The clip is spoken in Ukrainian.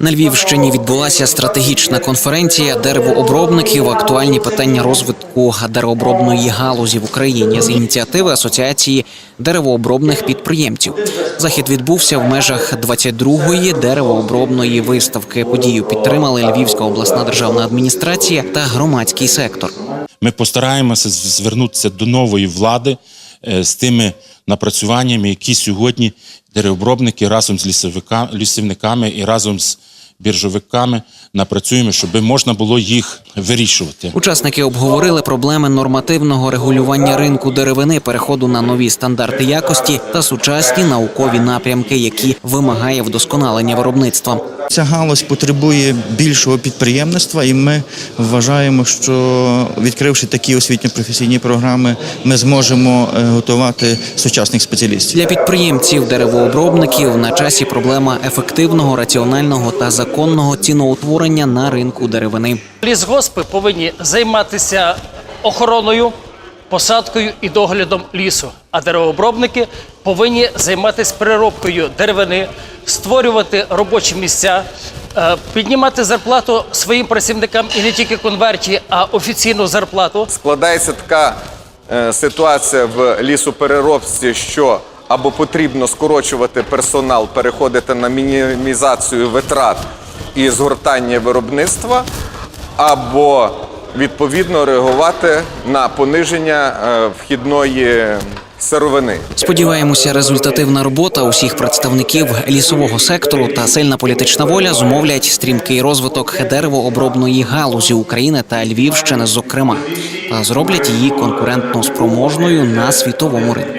На Львівщині відбулася стратегічна конференція деревообробників. Актуальні питання розвитку деревообробної галузі в Україні з ініціативи Асоціації деревообробних підприємців. Захід відбувся в межах 22-ї деревообробної виставки. Подію підтримали Львівська обласна державна адміністрація та громадський сектор. Ми постараємося звернутися до нової влади е, з тими напрацюваннями, які сьогодні деревообробники разом з лісовика, лісівниками і разом з біржовиками. Напрацюємо, щоб можна було їх вирішувати. Учасники обговорили проблеми нормативного регулювання ринку деревини, переходу на нові стандарти якості та сучасні наукові напрямки, які вимагає вдосконалення виробництва. Ця галузь потребує більшого підприємництва, і ми вважаємо, що відкривши такі освітньо-професійні програми, ми зможемо е, готувати сучасних спеціалістів. Для підприємців деревообробників на часі проблема ефективного, раціонального та законного ціноутворення на ринку деревини. Лісгоспи повинні займатися охороною, посадкою і доглядом лісу, а деревообробники повинні займатися переробкою деревини, створювати робочі місця, е, піднімати зарплату своїм працівникам і не тільки конверті, а офіційну зарплату. складається така е, ситуація в лісопереробстві, що або потрібно скорочувати персонал, переходити на мінімізацію витрат і згортання виробництва, або відповідно реагувати на пониження е, вхідної сировини. Сподіваємося, результативна робота усіх представників лісового сектору та сильна політична воля зумовлять стрімкий розвиток деревообробної галузі України та Львівщини, зокрема, та зроблять її конкурентно спроможною на світовому ринку.